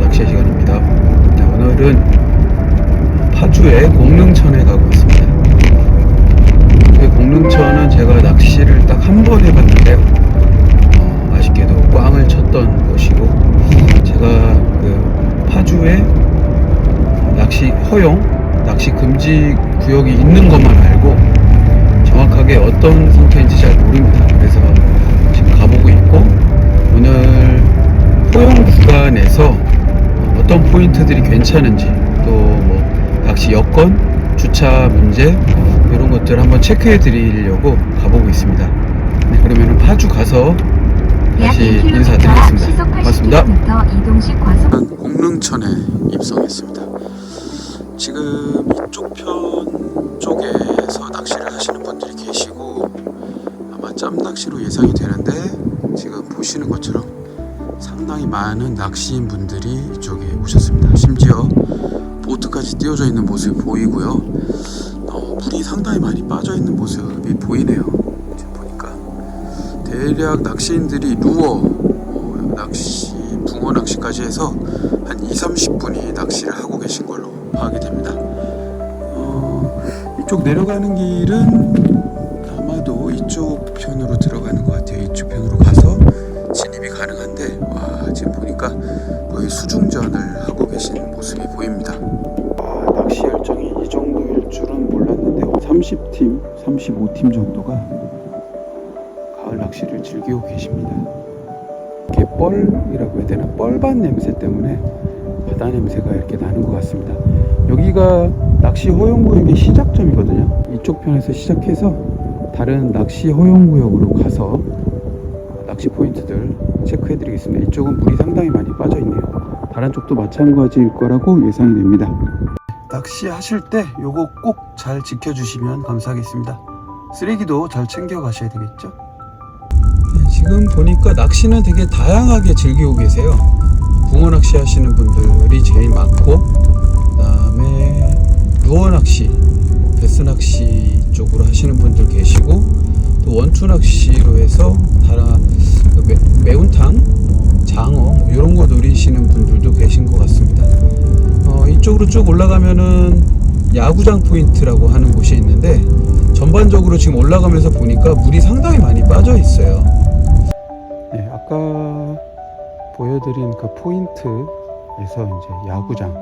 낚시 시간입니다. 네, 오늘은 파주의 공릉천에 가고 있습니다. 그 공릉천은 제가 낚시를 딱 한 번 해봤는데요. 어, 아쉽게도 꽝을 쳤던 곳이고 제가 그 파주에 낚시 허용, 낚시 금지 구역이 있는 것만 알고 정확하게 어떤 상태인지 잘 모릅니다. 포인트들이 괜찮은지 또뭐 낚시 여건, 주차 문제 이런 것들 한번 체크해 드리려고 가보고 있습니다. 네, 그러면은 파주 가서 다시 인사드리겠습니다. 고맙습니다. 공릉천에 입성했습니다. 지금 이쪽 편 쪽에서 낚시를 하시는 분들이 계시고 아마 짬 낚시로 예상이 되는데 지금 보시는 것처럼 상당히 많은 낚시인 분들이 이쪽에 오셨습니다. 심지어 보트까지 띄워져 있는 모습이 보이고요. 어, 물이 상당히 많이 빠져 있는 모습이 보이네요. 보니까 대략 낚시인들이 루어 어, 낚시, 붕어 낚시까지 해서 한 2, 30분이 낚시를 하고 계신 걸로 파악이 됩니다. 어, 이쪽 내려가는 길은 지금 보니까 거의 수중전을 하고 계신 모습이 보입니다. 아, 낚시 열정이 이 정도일 줄은 몰랐는데요. 30팀, 35팀 정도가 가을 낚시를 즐기고 계십니다. 갯벌이라고 해야 되나? 뻘밭 냄새 때문에 바다 냄새가 이렇게 나는 것 같습니다. 여기가 낚시 허용구역의 시작점이거든요. 이쪽 편에서 시작해서 다른 낚시 허용구역으로 가서 낚시 포인트들 드리겠습니다. 이쪽은 물이 상당히 많이 빠져 있네요. 다른 쪽도 마찬가지일 거라고 예상이 됩니다. 낚시 하실 때 요거 꼭 잘 지켜주시면 감사하겠습니다. 쓰레기도 잘 챙겨 가셔야 되겠죠? 네, 지금 보니까 낚시는 되게 다양하게 즐기고 계세요. 붕어 낚시 하시는 분들이 제일 많고, 그 다음에 루어 낚시, 베스 낚시 쪽으로 하시는 분들 계시고, 또 원투 낚시로 해서 다라 그 매, 매운탕, 노리시는 분들도 계신 것 같습니다. 어, 이쪽으로 쭉 올라가면은 야구장 포인트라고 하는 곳이 있는데 전반적으로 지금 올라가면서 보니까 물이 상당히 많이 빠져 있어요. 네, 아까 보여드린 그 포인트에서 이제 야구장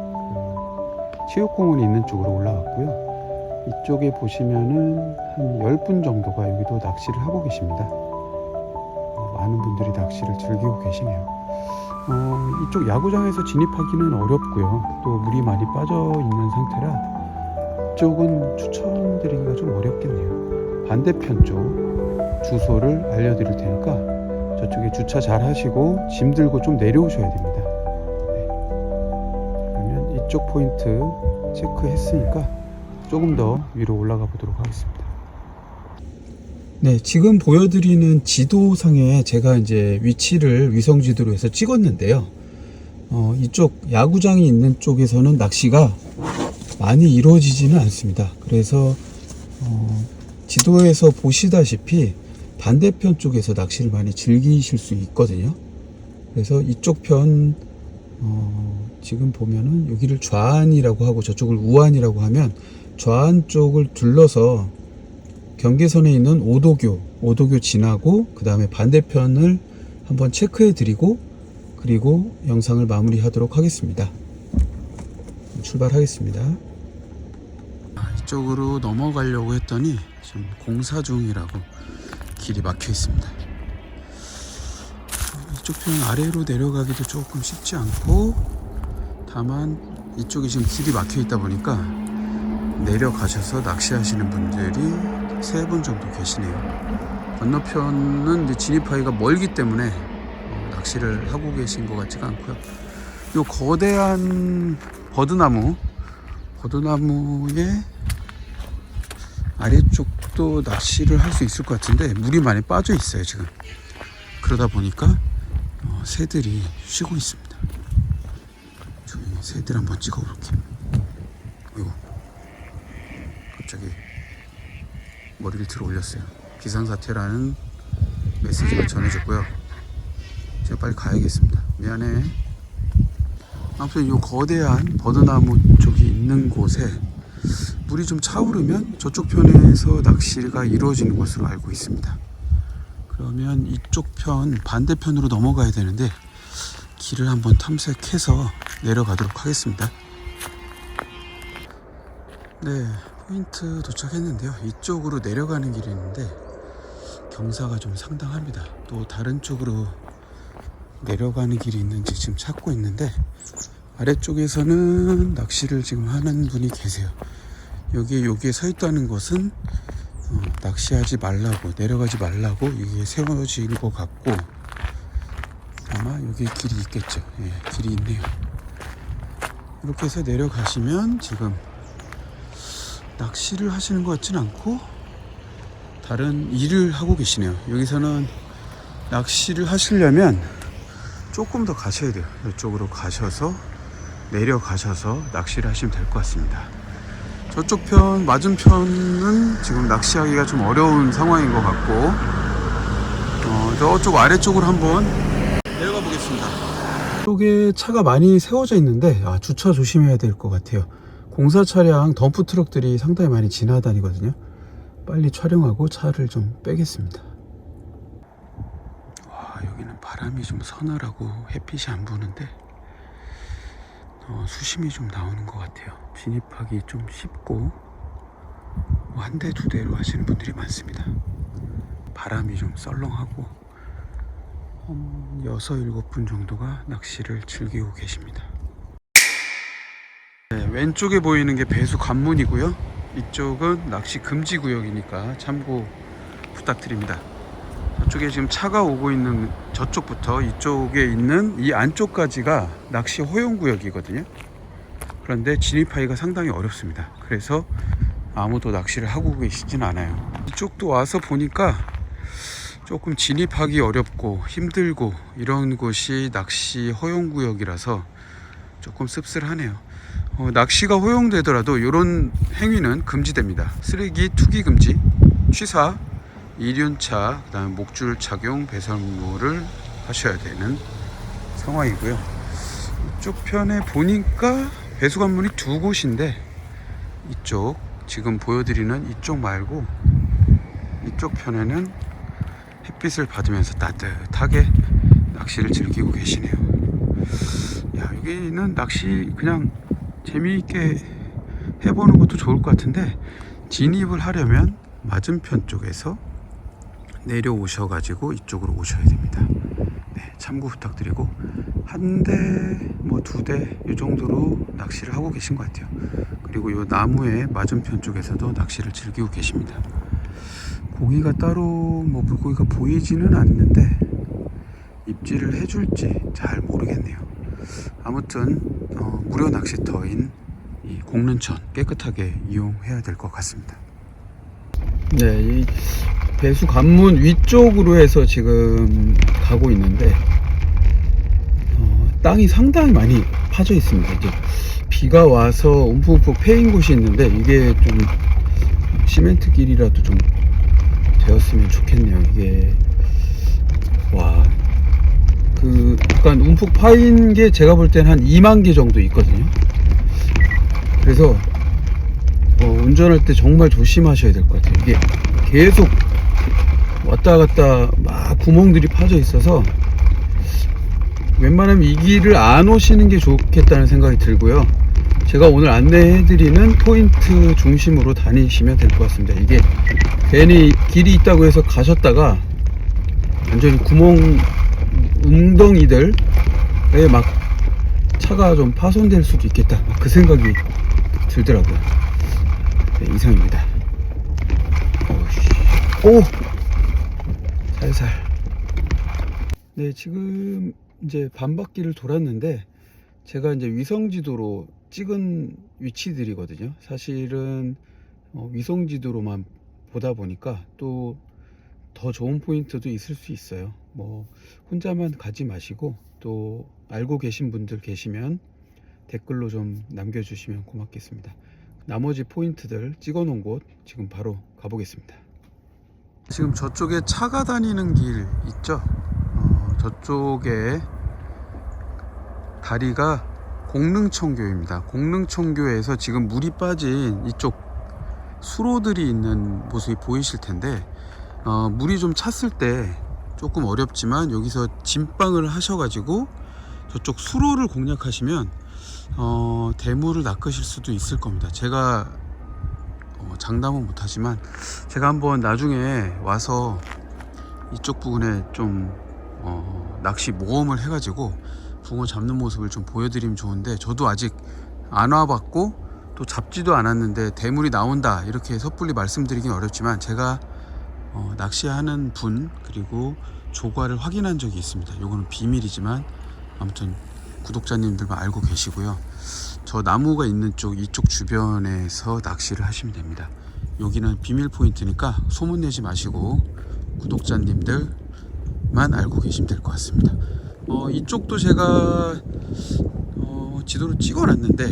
그 체육공원이 있는 쪽으로 올라갔고요. 이쪽에 보시면은 한 10분 정도가 여기도 낚시를 하고 계십니다. 어, 많은 분들이 낚시를 즐기고 계시네요. 어, 이쪽 야구장에서 진입하기는 어렵고요. 또 물이 많이 빠져 있는 상태라 이쪽은 추천드리기가 좀 어렵겠네요. 반대편 쪽 주소를 알려드릴 테니까 저쪽에 주차 잘 하시고 짐 들고 좀 내려오셔야 됩니다. 네. 그러면 이쪽 포인트 체크했으니까 조금 더 위로 올라가 보도록 하겠습니다. 네, 지금 보여드리는 지도상에 제가 이제 위치를 위성 지도로 해서 찍었는데요. 어, 이쪽 야구장이 있는 쪽에서는 낚시가 많이 이루어지지는 않습니다. 그래서 어, 지도에서 보시다시피 반대편 쪽에서 낚시를 많이 즐기실 수 있거든요. 그래서 이쪽 편 어, 지금 보면은 여기를 좌안이라고 하고 저쪽을 우안이라고 하면 좌안 쪽을 둘러서 경계선에 있는 오도교, 오도교 지나고 그 다음에 반대편을 한번 체크해 드리고 그리고 영상을 마무리하도록 하겠습니다. 출발하겠습니다. 아, 이쪽으로 넘어가려고 했더니 지금 공사 중이라고 길이 막혀 있습니다. 이쪽 편 아래로 내려가기도 조금 쉽지 않고 다만 이쪽이 지금 길이 막혀 있다 보니까 내려가셔서 낚시하시는 분들이 세 분 정도 계시네요. 건너편은 이제 진입하기가 멀기 때문에 어, 낚시를 하고 계신 것 같지가 않고요. 요 거대한 버드나무, 버드나무의 아래쪽도 낚시를 할 수 있을 것 같은데 물이 많이 빠져 있어요 지금. 그러다 보니까 어, 새들이 쉬고 있습니다. 저희 새들 한번 찍어볼게요. 아이고, 갑자기 머리를 들어 올렸어요. 비상사태라는 메시지가 전해졌고요. 제가 빨리 가야겠습니다. 미안해. 아무튼 이 거대한 버드나무 쪽이 있는 곳에 물이 좀 차오르면 저쪽 편에서 낚시가 이루어지는 것으로 알고 있습니다. 그러면 이쪽 편 반대편으로 넘어가야 되는데 길을 한번 탐색해서 내려가도록 하겠습니다. 네, 포인트 도착했는데요. 이쪽으로 내려가는 길이 있는데 경사가 좀 상당합니다. 또 다른 쪽으로 내려가는 길이 있는지 지금 찾고 있는데 아래쪽에서는 낚시를 지금 하는 분이 계세요. 여기 여기에 서 있다는 것은 어, 낚시하지 말라고 내려가지 말라고 이게 세워진 것 같고 아마 여기 길이 있겠죠. 예, 길이 있네요. 이렇게 해서 내려가시면 지금 낚시를 하시는 것 같진 않고 다른 일을 하고 계시네요. 여기서는 낚시를 하시려면 조금 더 가셔야 돼요. 이쪽으로 가셔서 내려가셔서 낚시를 하시면 될 것 같습니다. 저쪽 편 맞은편은 지금 낚시하기가 좀 어려운 상황인 것 같고 어, 저쪽 아래쪽으로 한번 내려가 보겠습니다. 이쪽에 차가 많이 세워져 있는데 아, 주차 조심해야 될 것 같아요. 공사 차량 덤프 트럭들이 상당히 많이 지나다니거든요. 빨리 촬영하고 차를 좀 빼겠습니다. 와 여기는 바람이 좀 서늘하고 햇빛이 안 부는데 어, 수심이 좀 나오는 것 같아요. 진입하기 좀 쉽고 뭐 한 대 두 대로 하시는 분들이 많습니다. 바람이 좀 썰렁하고 한 여섯 일곱 분 정도가 낚시를 즐기고 계십니다. 네, 왼쪽에 보이는 게 배수 관문이고요. 이쪽은 낚시 금지 구역이니까 참고 부탁드립니다. 저쪽에 지금 차가 오고 있는 저쪽부터 이쪽에 있는 이 안쪽까지가 낚시 허용 구역이거든요. 그런데 진입하기가 상당히 어렵습니다. 그래서 아무도 낚시를 하고 계시진 않아요. 이쪽도 와서 보니까 조금 진입하기 어렵고 힘들고 이런 곳이 낚시 허용 구역이라서 조금 씁쓸하네요. 어, 낚시가 허용되더라도 이런 행위는 금지됩니다. 쓰레기 투기 금지, 취사, 이륜차, 그다음에 목줄 착용, 배설물을 하셔야 되는 상황이고요. 이쪽 편에 보니까 배수관문이 두 곳인데 이쪽 지금 보여드리는 이쪽 말고 이쪽 편에는 햇빛을 받으면서 따뜻하게 낚시를 즐기고 계시네요. 야 여기는 낚시 그냥 재미있게 해보는 것도 좋을 것 같은데 진입을 하려면 맞은편 쪽에서 내려오셔가지고 이쪽으로 오셔야 됩니다. 네, 참고 부탁드리고 한 대, 뭐 두 대 이 정도로 낚시를 하고 계신 것 같아요. 그리고 이 나무의 맞은편 쪽에서도 낚시를 즐기고 계십니다. 고기가 따로 뭐 물고기가 보이지는 않는데 입질을 해줄지 잘 모르겠네요. 아무튼 어, 무료 낚시터인 이 공릉천 깨끗하게 이용해야 될 것 같습니다. 네, 이 배수 관문 위쪽으로 해서 지금 가고 있는데 어, 땅이 상당히 많이 파져 있습니다. 이제 비가 와서 움푹움푹 패인 곳이 있는데 이게 좀 시멘트 길이라도 좀 되었으면 좋겠네요. 이게 와. 그 약간 움푹 파인 게 제가 볼 때는 한 2만 개 정도 있거든요. 그래서 어, 운전할 때 정말 조심하셔야 될 것 같아요. 이게 계속 왔다 갔다 막 구멍들이 파져 있어서 웬만하면 이 길을 안 오시는 게 좋겠다는 생각이 들고요. 제가 오늘 안내해드리는 포인트 중심으로 다니시면 될 것 같습니다. 이게 괜히 길이 있다고 해서 가셨다가 완전히 구멍 웅덩이들에 막 차가 좀 파손될 수도 있겠다. 막그 생각이 들더라고요. 네, 이상입니다. 오! 살살. 네, 지금 이제 반바퀴를 돌았는데 제가 이제 위성지도로 찍은 위치들이거든요. 사실은 어, 위성지도로만 보다 보니까 또 더 좋은 포인트도 있을 수 있어요. 뭐 혼자만 가지 마시고 또 알고 계신 분들 계시면 댓글로 좀 남겨주시면 고맙겠습니다. 나머지 포인트들 찍어 놓은 곳 지금 바로 가보겠습니다. 지금 저쪽에 차가 다니는 길 있죠? 어, 저쪽에 다리가 공릉청교입니다. 공릉청교에서 지금 물이 빠진 이쪽 수로들이 있는 모습이 보이실 텐데 어, 물이 좀 찼을 때 조금 어렵지만 여기서 진방을 하셔가지고 저쪽 수로를 공략하시면 어, 대물을 낚으실 수도 있을 겁니다. 제가 어, 장담은 못하지만 제가 한번 나중에 와서 이쪽 부분에 좀 어, 낚시 모험을 해가지고 붕어 잡는 모습을 좀 보여드리면 좋은데 저도 아직 안 와봤고 또 잡지도 않았는데 대물이 나온다 이렇게 섣불리 말씀드리긴 어렵지만 제가 어, 낚시하는 분 그리고 조과를 확인한 적이 있습니다. 요거는 비밀이지만 아무튼 구독자님들만 알고 계시고요. 저 나무가 있는 쪽 이쪽 주변에서 낚시를 하시면 됩니다. 여기는 비밀 포인트니까 소문 내지 마시고 구독자님들만 알고 계시면 될 것 같습니다. 어, 이쪽도 제가 어, 지도로 찍어놨는데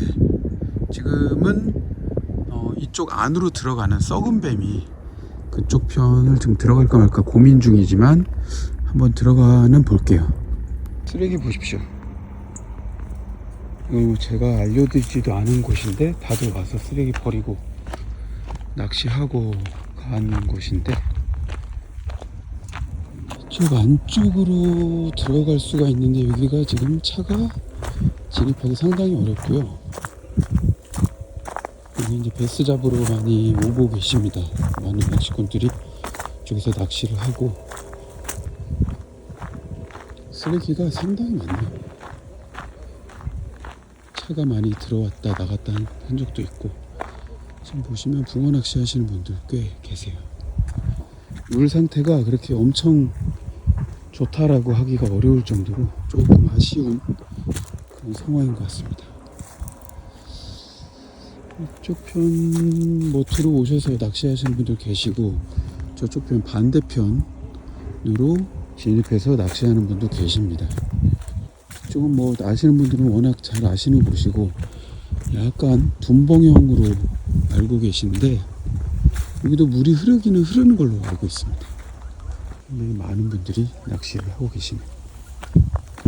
지금은 어, 이쪽 안으로 들어가는 썩은 뱀이 그쪽 편을 좀 들어갈까 말까 고민 중이지만 한번 들어가는 볼게요. 쓰레기 보십시오. 이거 제가 알려드리지도 않은 곳인데 다들 와서 쓰레기 버리고 낚시하고 가는 곳인데 이쪽 안쪽으로 들어갈 수가 있는데 여기가 지금 차가 진입하기 상당히 어렵고요. 여기 이제 베스 잡으러 많이 오고 계십니다. 많은 낚시꾼들이 저기서 낚시를 하고 쓰레기가 상당히 많네요. 차가 많이 들어왔다 나갔다 한, 한 적도 있고 지금 보시면 붕어 낚시 하시는 분들 꽤 계세요. 물 상태가 그렇게 엄청 좋다라고 하기가 어려울 정도로 조금 아쉬운 그런 상황인 것 같습니다. 이쪽 편 모트로 오셔서 낚시하시는 분들 계시고 저쪽 편 반대편으로 진입해서 낚시하는 분도 계십니다. 이쪽은 뭐 아시는 분들은 워낙 잘 아시는 곳이고 약간 둔봉형으로 알고 계신데 여기도 물이 흐르기는 흐르는 걸로 알고 있습니다. 굉장히 많은 분들이 낚시를 하고 계시네요.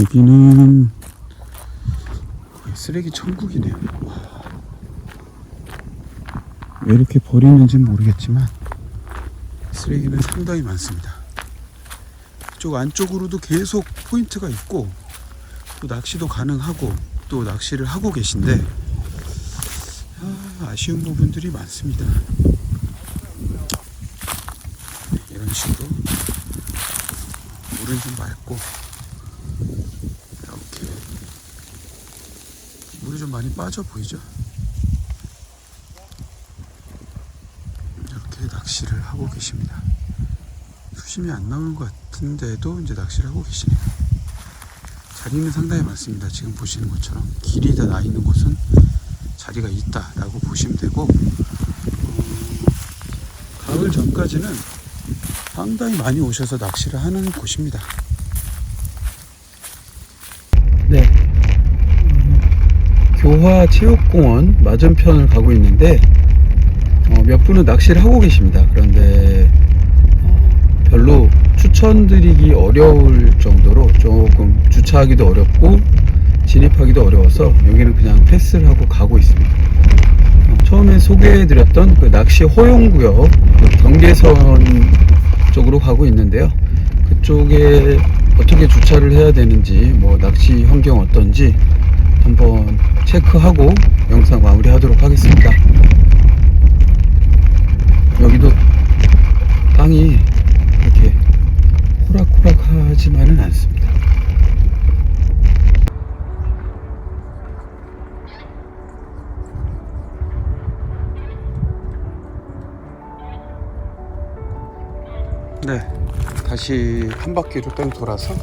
여기는 쓰레기 천국이네요. 와. 왜 이렇게 버리는지는 모르겠지만 쓰레기는 상당히 많습니다. 이쪽 안쪽으로도 계속 포인트가 있고 또 낚시도 가능하고 또 낚시를 하고 계신데 아, 아쉬운 부분들이 많습니다. 네, 이런 식으로 물은 좀 맑고 이렇게 물이 좀 많이 빠져 보이죠? 이렇게 낚시를 하고 계십니다. 수심이 안 나오는 것 같은데도 이제 낚시를 하고 계시네요. 자리는 상당히 많습니다. 지금 보시는 것처럼 길이 다 나 있는 곳은 자리가 있다라고 보시면 되고 어, 가을 전까지는 상당히 많이 오셔서 낚시를 하는 곳입니다. 네. 어, 교화 체육공원 맞은편을 가고 있는데 어, 몇 분은 낚시를 하고 계십니다. 그런데 어, 별로 추천드리기 어려울 정도로 조금 주차하기도 어렵고 진입하기도 어려워서 여기는 그냥 패스를 하고 가고 있습니다. 어, 처음에 소개해드렸던 그 낚시 허용구역 그 경계선 쪽으로 가고 있는데요. 그쪽에 어떻게 주차를 해야 되는지 뭐 낚시 환경 어떤지 한번 체크하고 영상 마무리하도록 하겠습니다. 여기도 땅이 이렇게 호락호락하지만은 않습니다. 네, 다시 한 바퀴를 뺑 돌아서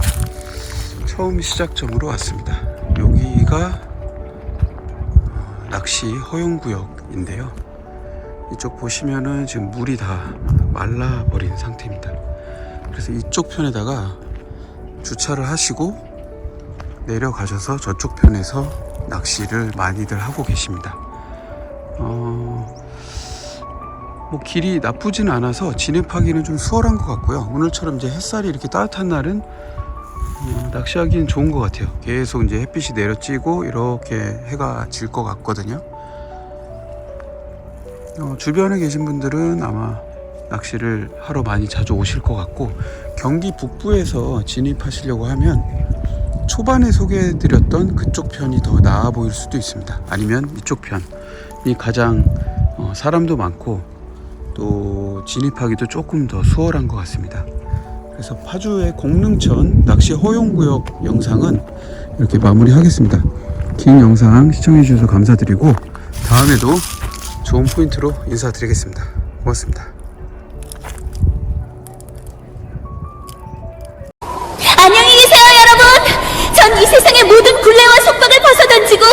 처음 시작점으로 왔습니다. 여기가 어, 낚시 허용구역인데요. 이쪽 보시면은 지금 물이 다 말라버린 상태입니다. 그래서 이쪽 편에다가 주차를 하시고 내려가셔서 저쪽 편에서 낚시를 많이들 하고 계십니다. 어, 뭐 길이 나쁘진 않아서 진입하기는 좀 수월한 것 같고요. 오늘처럼 이제 햇살이 이렇게 따뜻한 날은 어, 낚시하기는 좋은 것 같아요. 계속 이제 햇빛이 내려찌고 이렇게 해가 질 것 같거든요. 어, 주변에 계신 분들은 아마 낚시를 하러 많이 자주 오실 것 같고 경기 북부에서 진입하시려고 하면 초반에 소개해드렸던 그쪽 편이 더 나아 보일 수도 있습니다. 아니면 이쪽 편이 가장 어, 사람도 많고 또 진입하기도 조금 더 수월한 것 같습니다. 그래서 파주의 공릉천 낚시 허용구역 영상은 이렇게 마무리하겠습니다. 긴 영상 시청해주셔서 감사드리고 다음에도 좋은 포인트로 인사드리겠습니다. 고맙습니다. 안녕히 계세요, 여러분! 전 이 세상의 모든 굴레와 속박을 벗어던지고